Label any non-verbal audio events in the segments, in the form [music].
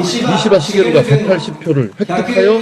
이시바 시게루가 180표를 획득하여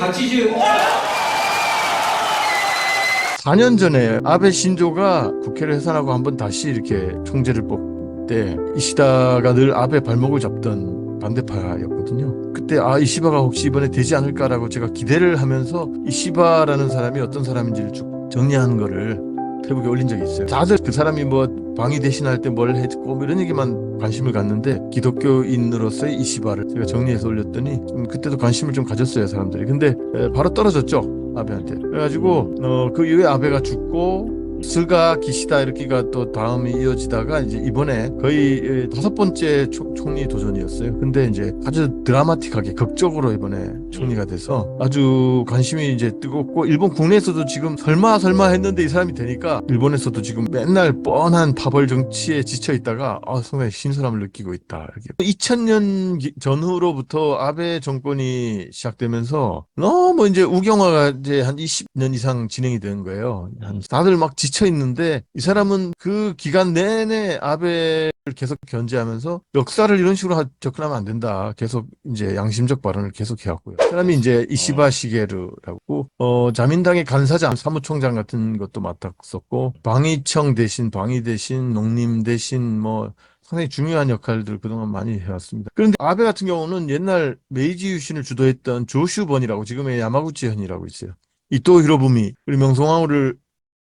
4년 전에 아베 신조가 국회를 해산하고 한번 다시 이렇게 총재를 뽑을 때 이시다가 늘 아베 발목을 잡던 반대파였거든요. 그때 아 이시바가 혹시 이번에 되지 않을까라고 제가 기대를 하면서 이시바라는 사람이 어떤 사람인지를 쭉 정리한 거를 페북에 올린 적이 있어요. 다들 그 사람이 뭐 방위 대신할 때 뭘 했고 뭐 이런 얘기만 관심을 갖는데 기독교인으로서의 이시바를 제가 정리해서 올렸더니 음, 그때도 관심을 좀 가졌어요 사람들이. 근데 에, 바로 떨어졌죠 아베한테. 그래가지고 어, 그 이후에 아베가 죽고 스가 기시다 이렇게가 또 다음이 이어지다가 이제 이번에 거의 에, 다섯 번째 총, 총리 도전이었어요. 근데 이제 아주 드라마틱하게 극적으로 이번에 총리가 돼서 아주 관심이 이제 뜨겁고 일본 국내에서도 지금 설마 설마 했는데 이 사람이 되니까 일본에서도 지금 맨날 뻔한 파벌 정치에 지쳐 있다가 아 상당히 신선함을 느끼고 있다. 이렇게 2000년 전후로부터 아베 정권이 시작되면서 너무 이제 우경화가 이제 한 20년 이상 진행이 된 거예요. 한 다들 막 지쳐 있는데 이 사람은 그 기간 내내 아베를 계속 견제하면서 역사를 이런 식으로 하- 접근하면 안 된다. 계속 이제 양심적 발언을 계속 해왔고요. 그 사람이 이제 이시바 시게루라고 어 자민당의 간사장, 사무총장 같은 것도 맡았었고 방위청 대신 방위 대신 농림 대신 뭐 상당히 중요한 역할들 그동안 많이 해왔습니다. 그런데 아베 같은 경우는 옛날 메이지 유신을 주도했던 조슈번이라고 지금의 야마구치 현이라고 있어요. 이토 히로부미 그리고 명성황후를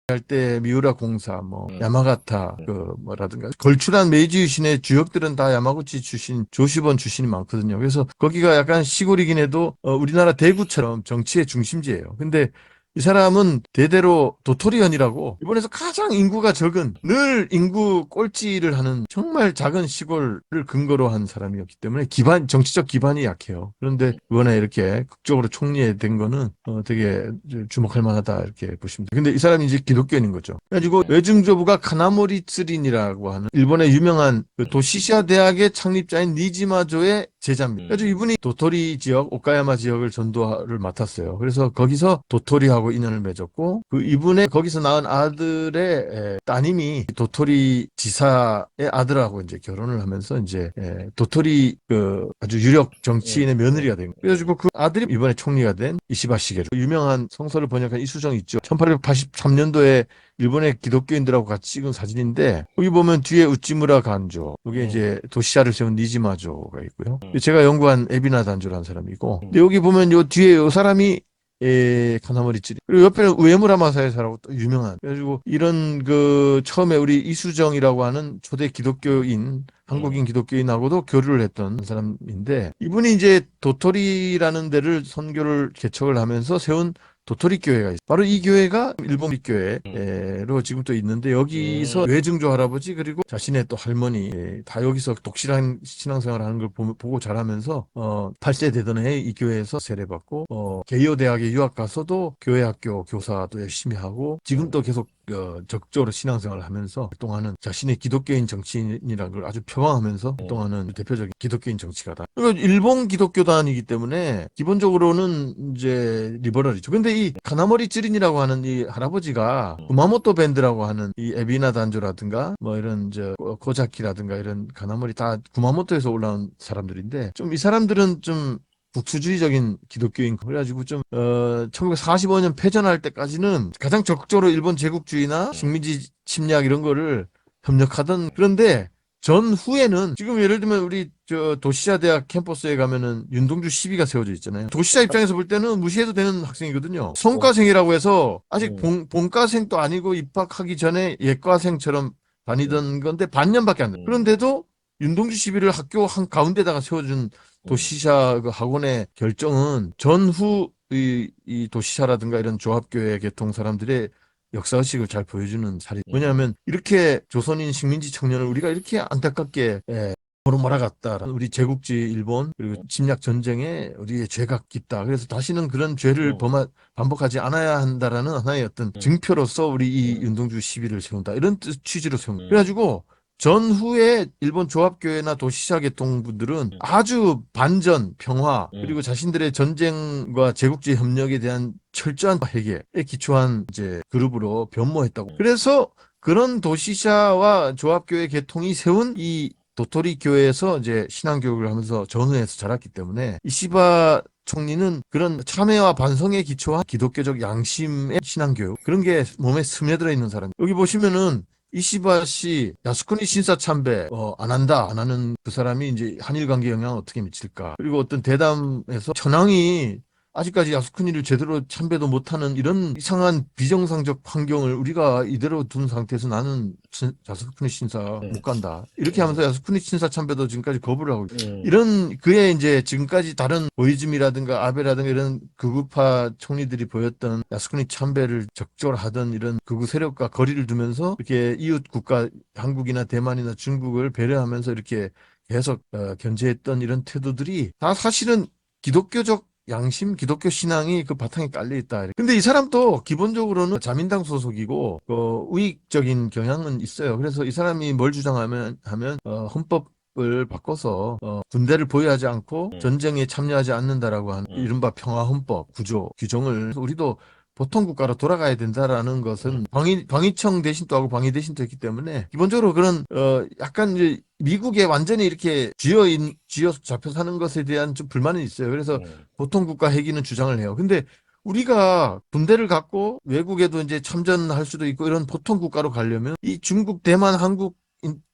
할 때 미우라 공사 뭐 음. 야마가타 그 뭐라든가 걸출한 메이지 유신의 주역들은 다 야마구치 출신 조슈번 출신이 많거든요. 그래서 거기가 약간 시골이긴 해도 어, 우리나라 대구처럼 정치의 중심지예요. 근데 이 사람은 대대로 도토리현이라고 일본에서 가장 인구가 적은 늘 인구 꼴찌를 하는 정말 작은 시골을 근거로 한 사람이었기 때문에 기반 정치적 기반이 약해요. 그런데 이번에 이렇게 극적으로 총리에 된 거는 어, 되게 주목할 만하다 이렇게 보시면 돼요. 근데 이 사람이 이제 기독교인인 거죠. 그래가지고 외증조부가 카나모리 츠린이라고 하는 일본의 유명한 그 도시시아 대학의 창립자인 니지마조의 제자입니다. 그래서 이분이 도토리 지역, 오카야마 지역을 전도를 맡았어요. 그래서 거기서 도토리하고 인연을 맺었고 그 이분의 거기서 낳은 아들의 에, 따님이 도토리 지사의 아들하고 이제 결혼을 하면서 이제 에, 도토리 그 아주 유력 정치인의 며느리가 된 거예요. 그래가지고 그 아들이 이번에 총리가 된 이시바 시게루 유명한 성서를 번역한 이수정 있죠. 1883년도에 일본의 기독교인들하고 같이 찍은 사진인데 여기 보면 뒤에 우찌무라 간조 여기 음. 이제 도시샤를 세운 니지마조가 있고요. 음. 제가 연구한 에비나 단조라는 사람이고 근데 여기 보면 요 뒤에 요 사람이 에, 카나모리 찌리. 그리고 옆에는 우에무라 마사야사라고 또 유명한. 그래가지고 이런 그 처음에 우리 이수정이라고 하는 초대 기독교인, 한국인 기독교인하고도 교류를 했던 사람인데 이분이 이제 도토리라는 데를 선교를 개척을 하면서 세운 도토리 교회가 있어요. 바로 이 교회가 일본 교회로 지금 또 있는데 여기서 음. 외증조 할아버지 그리고 자신의 또 할머니 예, 다 여기서 독실한 신앙생활을 하는 걸 보- 보고 자라면서 어 8세 되던 해에 이 교회에서 세례받고 어 개요 대학에 유학 가서도 교회 학교 교사도 열심히 하고 지금 또 계속 어, 적극적으로 신앙생활을 하면서 활동하는 자신의 기독교인 정치인이라는 걸 아주 표방하면서 활동하는 대표적인 기독교인 정치가다. 그러니까 일본 기독교단이기 때문에 기본적으로는 이제 리버럴이죠. 근데 이 카나모리 찌린이라고 하는 이 할아버지가 구마모토 밴드라고 하는 이 에비나 단조라든가 뭐 이런 저 고자키라든가 이런 카나모리 다 구마모토에서 올라온 사람들인데 좀 이 사람들은 좀 북수주의적인 기독교인 그래가지고 좀 어, 1945년 패전할 때까지는 가장 적극적으로 일본 제국주의나 식민지 침략 이런 거를 협력하던 그런데 전 후에는 지금 예를 들면 우리 저 도시자 대학 캠퍼스에 가면은 윤동주 시비가 세워져 있잖아요. 도시자 입장에서 볼 때는 무시해도 되는 학생이거든요. 성과생이라고 해서 아직 음. 본, 본과생도 아니고 입학하기 전에 예과생처럼 다니던 건데 반년밖에 안 돼. 음. 그런데도 윤동주 시비를 학교 한 가운데다가 세워준 도시샤 그 학원의 결정은 전후 이, 이 도시샤라든가 이런 조합교회 계통 사람들의 역사의식을 잘 보여주는 사례. 왜냐하면 이렇게 조선인 식민지 청년을 우리가 이렇게 안타깝게 예, 도로 몰아갔다. 우리 제국지 일본 그리고 침략 전쟁에 우리의 죄가 깊다. 그래서 다시는 그런 죄를 음. 범하, 반복하지 않아야 한다라는 하나의 어떤 음. 증표로서 우리 이 음. 윤동주 시비를 세운다. 이런 뜻- 취지로 세운 거예요. 음. 그래가지고 전후에 일본 조합교회나 도시사 계통분들은 음. 아주 반전, 평화, 음. 그리고 자신들의 전쟁과 제국주의 협력에 대한 철저한 회개에 기초한 이제 그룹으로 변모했다고. 음. 그래서 그런 도시사와 조합교회 계통이 세운 이 도토리 교회에서 이제 신앙 교육을 하면서 전후해서 자랐기 때문에 이시바 총리는 그런 참회와 반성에 기초한 기독교적 양심의 신앙 교육 그런 게 몸에 스며들어 있는 사람. 여기 보시면은 이시바 씨 야스쿠니 신사 참배 어, 안 한다 안 하는 그 사람이 이제 한일 관계 영향을 어떻게 미칠까? 그리고 어떤 대담에서 천황이 아직까지 야스쿠니를 제대로 참배도 못하는 이런 이상한 비정상적 환경을 우리가 이대로 둔 상태에서 나는 신- 야스쿠니 신사 네. 못 간다 이렇게 하면서 야스쿠니 신사 참배도 지금까지 거부를 하고 있어요. 음. 이런 그의 이제 지금까지 다른 오이즈미라든가 아베라든가 이런 극우파 총리들이 보였던 야스쿠니 참배를 적절하던 이런 극우 세력과 거리를 두면서 이렇게 이웃 국가 한국이나 대만이나 중국을 배려하면서 이렇게 계속 어, 견제했던 이런 태도들이 다 사실은 기독교적 양심, 기독교 신앙이 그 바탕에 깔려 있다. 근데 이 사람도 기본적으로는 자민당 소속이고 어, 우익적인 경향은 있어요. 그래서 이 사람이 뭘 주장하면 하면 어, 헌법 을 바꿔서 어, 군대를 보유하지 않고 음. 전쟁에 참여하지 않는다라고 하는 음. 이른바 평화헌법 구조 규정을 우리도 보통 국가로 돌아가야 된다라는 것은 방위 방위청 대신도 하고 방위 대신도 했기 때문에 기본적으로 그런 어 약간 이제 미국에 완전히 이렇게 쥐어 인 쥐어 잡혀 사는 것에 대한 좀 불만은 있어요. 그래서 음. 보통 국가 회기는 주장을 해요. 근데 우리가 군대를 갖고 외국에도 이제 참전할 수도 있고 이런 보통 국가로 가려면 이 중국, 대만, 한국, 인-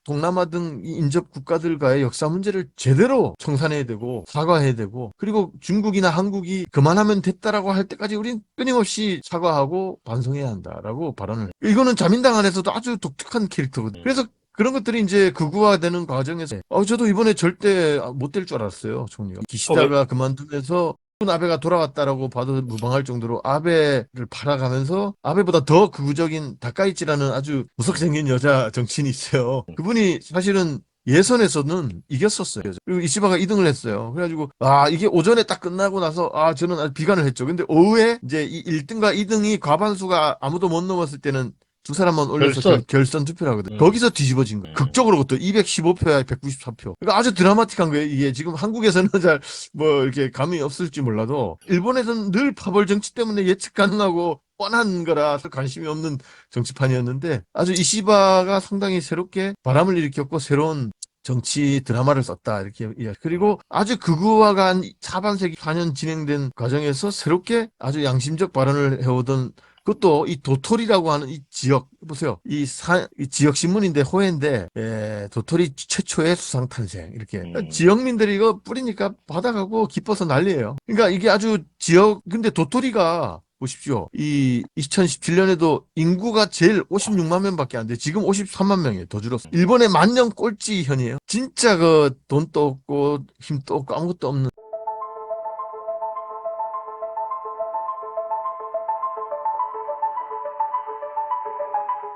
동남아 등이 인접 국가들과의 역사 문제를 제대로 청산해야 되고 사과해야 되고 그리고 중국이나 한국이 그만하면 됐다라고 할 때까지 우린 끊임없이 사과하고 반성해야 한다라고 발언을. 이거는 자민당 안에서도 아주 독특한 캐릭터거든요. 그래서 그런 것들이 이제 극우화되는 과정에서 어 저도 이번에 절대 못 될 줄 알았어요 총리가 기시다가 그만두면서 아베가 돌아왔다라고 봐도 무방할 정도로 아베를 팔아가면서 아베보다 더 극우적인 다카이치라는 아주 무섭게 생긴 여자 정치인이 있어요. 그분이 사실은 예선에서는 이겼었어요. 그리고 이시바가 2등을 했어요. 그래가지고 아 이게 오전에 딱 끝나고 나서 아 저는 비관을 했죠. 근데 오후에 이제 이 1등과 2등이 과반수가 아무도 못 넘었을 때는 두 사람만 올려서 결선. 결, 결선 투표를 하거든. 음. 거기서 뒤집어진 거예요. 음. 극적으로 그것도 215표야 194표. 그러니까 아주 드라마틱한 거예요. 이게 지금 한국에서는 [laughs] 잘 뭐 이렇게 감이 없을지 몰라도 일본에서는 늘 파벌 정치 때문에 예측 가능하고 뻔한 거라 관심이 없는 정치판이었는데 아주 이시바가 상당히 새롭게 바람을 일으켰고 새로운 정치 드라마를 썼다 이렇게 이야기. 그리고 아주 극우화가 한 하반세기 4년 진행된 과정에서 새롭게 아주 양심적 발언을 해오던 그것도 이 도토리라고 하는 이 지역 보세요. 이, 사, 이 지역 신문인데 호해인데 에, 도토리 최초의 수상 탄생 이렇게 음. 지역민들이 이거 뿌리니까 받아가고 기뻐서 난리예요. 그러니까 이게 아주 지역 근데 도토리가 보십시오. 이 2017년에도 인구가 제일 56만 명밖에 안 돼. 지금 53만 명이에요. 더 줄었어. 일본의 만년 꼴찌 현이에요. 진짜 그 돈도 없고 힘도 없고 아무것도 없는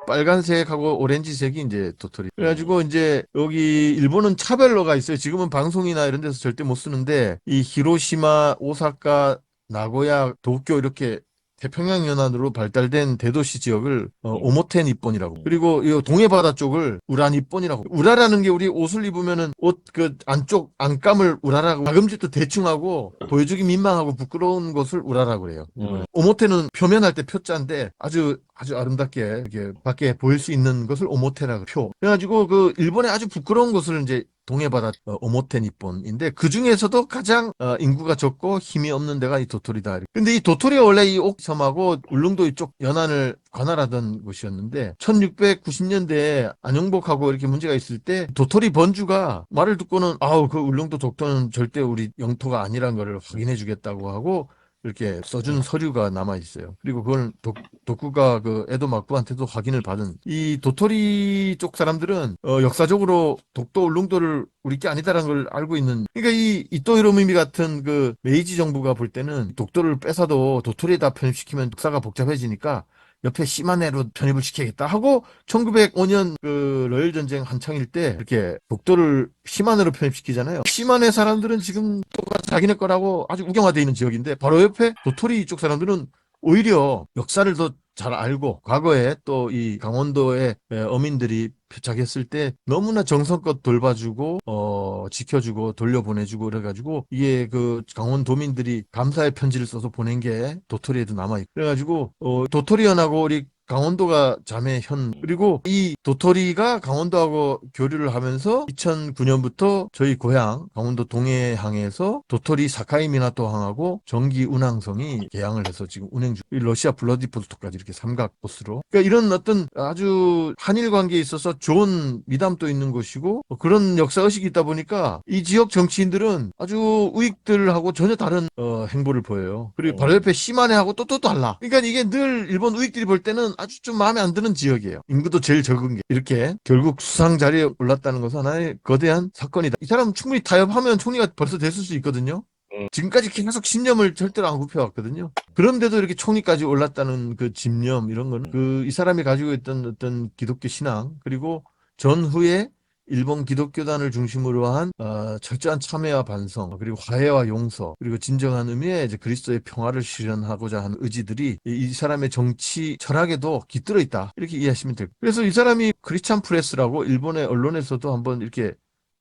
빨간색하고 오렌지색이 이제 도토리. 그래가지고 이제 여기 일본은 차별로가 있어요. 지금은 방송이나 이런 데서 절대 못 쓰는데 이 히로시마, 오사카, 나고야, 도쿄 이렇게 태평양 연안으로 발달된 대도시 지역을 어, 오모테 니폰이라고. 그리고 이 동해 바다 쪽을 우라 니폰이라고. 우라라는 게 우리 옷을 입으면은 옷 그 안쪽 안감을 우라라고. 가금짓도 대충 하고 보여주기 민망하고 부끄러운 것을 우라라고 그래요. 음. 오모테는 표면할 때 표자인데 아주 아주 아름답게 이렇게 밖에 보일 수 있는 것을 오모테라고 표. 그래가지고 그 일본의 아주 부끄러운 것을 이제 동해바다 어, 오모테 니폰인데 그 중에서도 가장 어, 인구가 적고 힘이 없는 데가 이 도토리다. 근데 이 도토리가 원래 이 옥섬하고 울릉도 이쪽 연안을 관할하던 곳이었는데 1690년대에 안영복하고 이렇게 문제가 있을 때 도토리 번주가 말을 듣고는 아우 그 울릉도 독도는 절대 우리 영토가 아니란 거를 확인해 주겠다고 하고 이렇게 써준 서류가 남아 있어요. 그리고 그걸 독, 독구가 그 에도 막부한테도 확인을 받은 이 도토리 쪽 사람들은 어, 역사적으로 독도 울릉도를 우리 게 아니다라는 걸 알고 있는 그러니까 이 이토히로미미 같은 그 메이지 정부가 볼 때는 독도를 뺏어도 도토리에다 편입시키면 역사가 복잡해지니까 옆에 시마네로 편입을 시켜야겠다 하고 1905년 그 러일 전쟁 한창일 때 이렇게 독도를 시마네로 편입시키잖아요. 시마네 사람들은 지금 또가 자기네 거라고 아주 우경화되어 있는 지역인데 바로 옆에 도토리 이쪽 사람들은 오히려 역사를 더 잘 알고 과거에 또 이 강원도의 에, 어민들이 표착했을 때 너무나 정성껏 돌봐주고 어 지켜주고 돌려보내주고 그래가지고 이게 그 강원도민들이 감사의 편지를 써서 보낸 게 도토리에도 남아있고 그래가지고 어 도토리연하고 우리 강원도가 자매 현 그리고 이 도토리가 강원도하고 교류를 하면서 2009년부터 저희 고향 강원도 동해항에서 도토리 사카이 미나토항하고 전기 운항성이 개항을 해서 지금 운행 중. 이 러시아 블라디보스토크까지 이렇게 삼각 코스로. 그러니까 이런 어떤 아주 한일 관계에 있어서 좋은 미담도 있는 곳이고 뭐 그런 역사 의식이 있다 보니까 이 지역 정치인들은 아주 우익들하고 전혀 다른 어, 행보를 보여요. 그리고 어. 바로 옆에 시마네하고 또 또 달라. 그러니까 이게 늘 일본 우익들이 볼 때는 아주 좀 마음에 안 드는 지역이에요. 인구도 제일 적은 게 이렇게 결국 수상 자리에 올랐다는 것은 하나의 거대한 사건이다. 이 사람 충분히 타협하면 총리가 벌써 됐을 수 있거든요. 음. 지금까지 계속 신념을 절대로 안 굽혀왔거든요. 그런데도 이렇게 총리까지 올랐다는 그 집념 이런 거는 그 이 사람이 가지고 있던 어떤 기독교 신앙 그리고 전후에 일본 기독교단을 중심으로 한 어, 철저한 참회와 반성 그리고 화해와 용서 그리고 진정한 의미의 이제 그리스도의 평화를 실현하고자 하는 의지들이 이, 이 사람의 정치 철학에도 깃들어 있다 이렇게 이해하시면 돼요. 그래서 이 사람이 크리스찬 프레스라고 일본의 언론에서도 한번 이렇게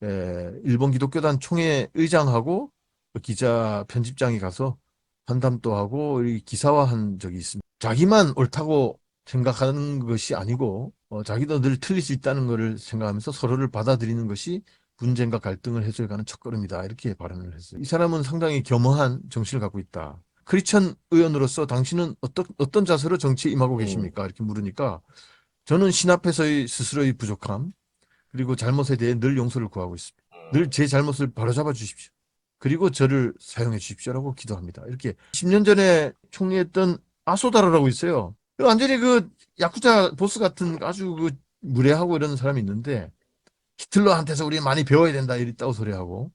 에, 일본 기독교단 총회 의장하고 그 기자 편집장이 가서 환담도 하고 이 기사화한 적이 있습니다. 자기만 옳다고 생각하는 것이 아니고 어, 자기도 늘 틀릴 수 있다는 것을 생각하면서 서로를 받아들이는 것이 분쟁과 갈등을 해소해가는 첫걸음이다. 이렇게 발언을 했어요. 이 사람은 상당히 겸허한 정신을 갖고 있다. 크리스천 의원으로서 당신은 어떤, 어떤 자세로 정치에 임하고 음. 계십니까? 이렇게 물으니까 저는 신 앞에서의 스스로의 부족함 그리고 잘못에 대해 늘 용서를 구하고 있습니다. 늘 제 잘못을 바로잡아 주십시오. 그리고 저를 사용해 주십시오라고 기도합니다. 이렇게 10년 전에 총리했던 아소다로라고 있어요. 그 완전히 그 야쿠자 보스 같은 아주 그 무례하고 이런 사람이 있는데 히틀러한테서 우리 많이 배워야 된다 이랬다고 소리하고.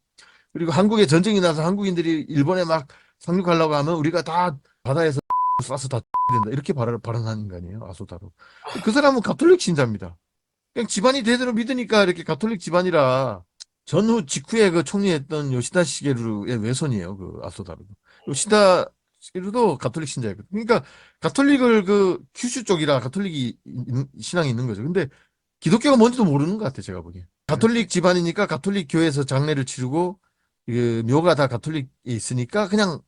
그리고 한국에 전쟁이 나서 한국인들이 일본에 막 상륙하려고 하면 우리가 다 바다에서 [laughs] 쏴서 다 [laughs] 된다. 이렇게 발언, 거 아니에요? 아소다로. 그 사람은 가톨릭 신자입니다. 그냥 집안이 대대로 믿으니까 이렇게 가톨릭 집안이라 전후 직후에 그 총리했던 요시다 시게루의 외손이에요 그 아소다로 요시다 시게루도 가톨릭 신자였거든요 그러니까 가톨릭을 그 큐슈 쪽이라 가톨릭이 있는- 신앙이 있는 거죠 근데 기독교가 뭔지도 모르는 것 같아 제가 보기엔 가톨릭 집안이니까 가톨릭 교회에서 장례를 치르고 그 묘가 다 가톨릭에 있으니까 그냥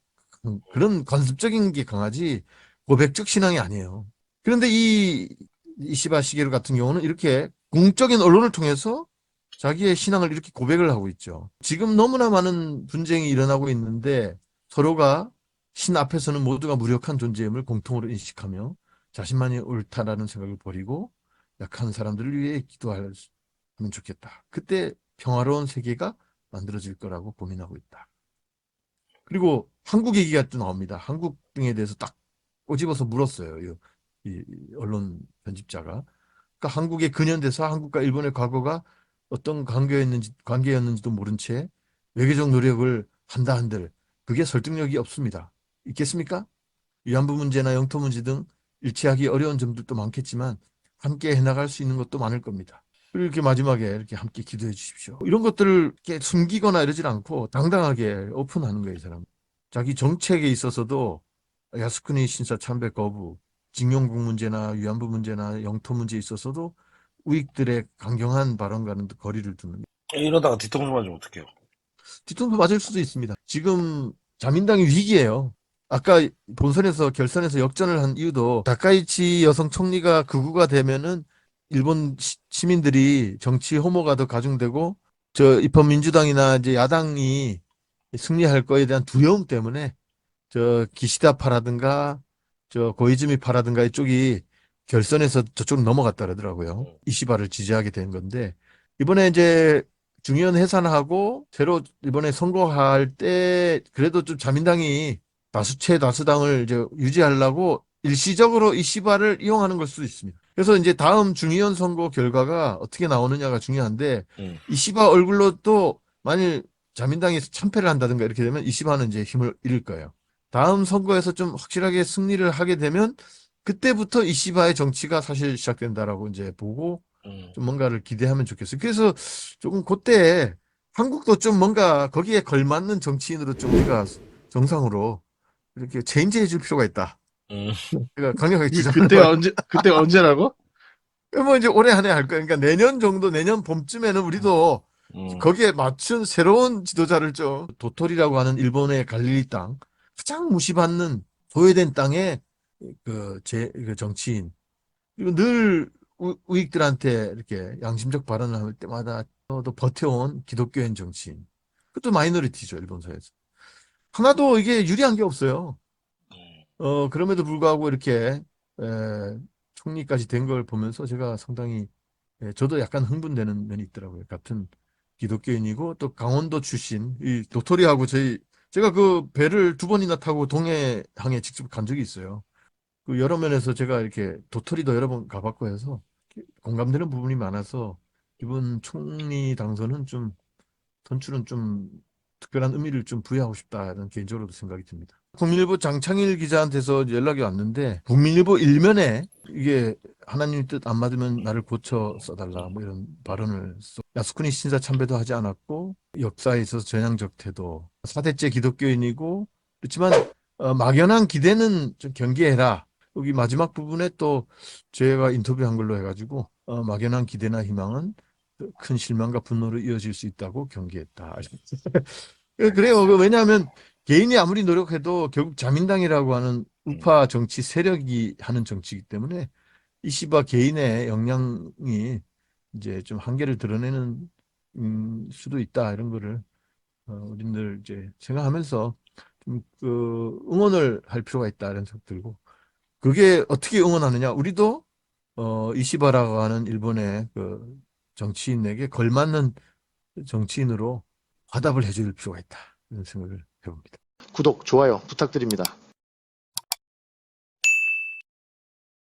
그런 관습적인 게 강하지 고백적 신앙이 아니에요. 그런데 이 이시바 시게루 같은 경우는 이렇게 공적인 언론을 통해서 자기의 신앙을 이렇게 고백을 하고 있죠. 지금 너무나 많은 분쟁이 일어나고 있는데 서로가 신 앞에서는 모두가 무력한 존재임을 공통으로 인식하며 자신만이 옳다라는 생각을 버리고 약한 사람들을 위해 기도하면 좋겠다. 그때 평화로운 세계가 만들어질 거라고 고민하고 있다. 그리고 한국 얘기가 또 나옵니다. 한국 등에 대해서 딱 꼬집어서 물었어요. 이, 이 언론 편집자가. 그러니까 한국의 근현대사, 한국과 일본의 과거가 어떤 관계였는지, 관계였는지도 모른 채 외교적 노력을 한다 한들 그게 설득력이 없습니다. 있겠습니까? 위안부 문제나 영토 문제 등 일치하기 어려운 점들도 많겠지만 함께 해나갈 수 있는 것도 많을 겁니다. 그리고 이렇게 마지막에 이렇게 함께 기도해 주십시오. 이런 것들을 이렇게 숨기거나 이러질 않고 당당하게 오픈하는 거예요, 이 사람. 자기 정책에 있어서도 야스쿠니 신사 참배 거부, 징용국 문제나 위안부 문제나 영토 문제에 있어서도 우익들의 강경한 발언과는 거리를 두는 이러다가 뒤통수 맞으면 어떡해요? 뒤통수 맞을 수도 있습니다. 지금 자민당이 위기예요. 아까 본선에서 결선에서 역전을 한 이유도 다카이치 여성 총리가 극우가 되면은 일본 시- 시민들이 정치 혐오가 더 가중되고 저 입헌민주당이나 이제 야당이 승리할 거에 대한 두려움 때문에 저 기시다파라든가 저 고이즈미파라든가 이쪽이 결선에서 저쪽으로 넘어갔다 그러더라고요. 이시바를 지지하게 된 건데 이번에 이제 중의원 해산하고 새로 이번에 선거할 때 그래도 좀 자민당이 다수채 다수당을 이제 유지하려고 일시적으로 이시바를 이용하는 걸 수도 있습니다. 그래서 이제 다음 중의원 선거 결과가 어떻게 나오느냐가 중요한데 음. 이 시바 얼굴로 또 만일 자민당이 참패를 한다든가 이렇게 되면 이 시바는 이제 힘을 잃을 거예요. 다음 선거에서 좀 확실하게 승리를 하게 되면 그때부터 이 시바의 정치가 사실 시작된다라고 이제 보고 음. 좀 뭔가를 기대하면 좋겠어요. 그래서 조금 그때 한국도 좀 뭔가 거기에 걸맞는 정치인으로 좀 우리가 정상으로 이렇게 체인지해 줄 필요가 있다. 음. 그러니까 강력하게 주장하는 그때가 언제 그때가 언제라고? [laughs] 뭐 이제 올해 안에 할 거예요. 그러니까 내년 정도 내년 봄쯤에는 우리도 음. 거기에 맞춘 새로운 지도자를 좀 도토리라고 하는 일본의 갈릴리 땅 가장 무시받는 소외된 땅의 그제 그 정치인 그리고 늘 우- 우익들한테 이렇게 양심적 발언을 할 때마다 또 버텨온 기독교인 정치인. 그것도 마이너리티죠, 일본 사회에서. 하나도 이게 유리한 게 없어요. 음, 어, 그럼에도 불구하고 이렇게, 에, 총리까지 된 걸 보면서 제가 상당히, 예, 저도 약간 흥분되는 면이 있더라고요. 같은 기독교인이고 또 강원도 출신, 이 도토리하고 저희, 제가 그 배를 두 번이나 타고 동해항에 직접 간 적이 있어요. 그 여러 면에서 제가 이렇게 도토리도 여러 번 가봤고 해서 공감되는 부분이 많아서 이번 총리 당선은 좀, 선출은 좀 특별한 의미를 좀 부여하고 싶다는 개인적으로도 생각이 듭니다. 국민일보 장창일 기자한테서 연락이 왔는데 국민일보 일면에 이게 하나님 뜻 안 맞으면 나를 고쳐 써달라 뭐 이런 발언을 써. 야스쿠니 신사 참배도 하지 않았고 역사에 있어서 전향적 태도 사대째 기독교인이고 그렇지만 어, 막연한 기대는 좀 경계해라. 여기 마지막 부분에 또 제가 인터뷰한 걸로 해가지고 어, 막연한 기대나 희망은 큰 실망과 분노로 이어질 수 있다고 경계했다. [laughs] 그래요. 그 왜냐하면 개인이 아무리 노력해도 결국 자민당이라고 하는 우파 정치 세력이 하는 정치이기 때문에 이씨바 개인의 역량이 이제 좀 한계를 드러내는 음, 수도 있다. 이런 거를 어, 우리들 이제 생각하면서 좀 그 응원을 할 필요가 있다. 이런 생각 들고. 그게 어떻게 응원하느냐. 우리도 어, 이시바라고 하는 일본의 그 정치인에게 걸맞는 정치인으로 화답을 해줄 필요가 있다 이런 생각을 해봅니다. 구독, 좋아요 부탁드립니다.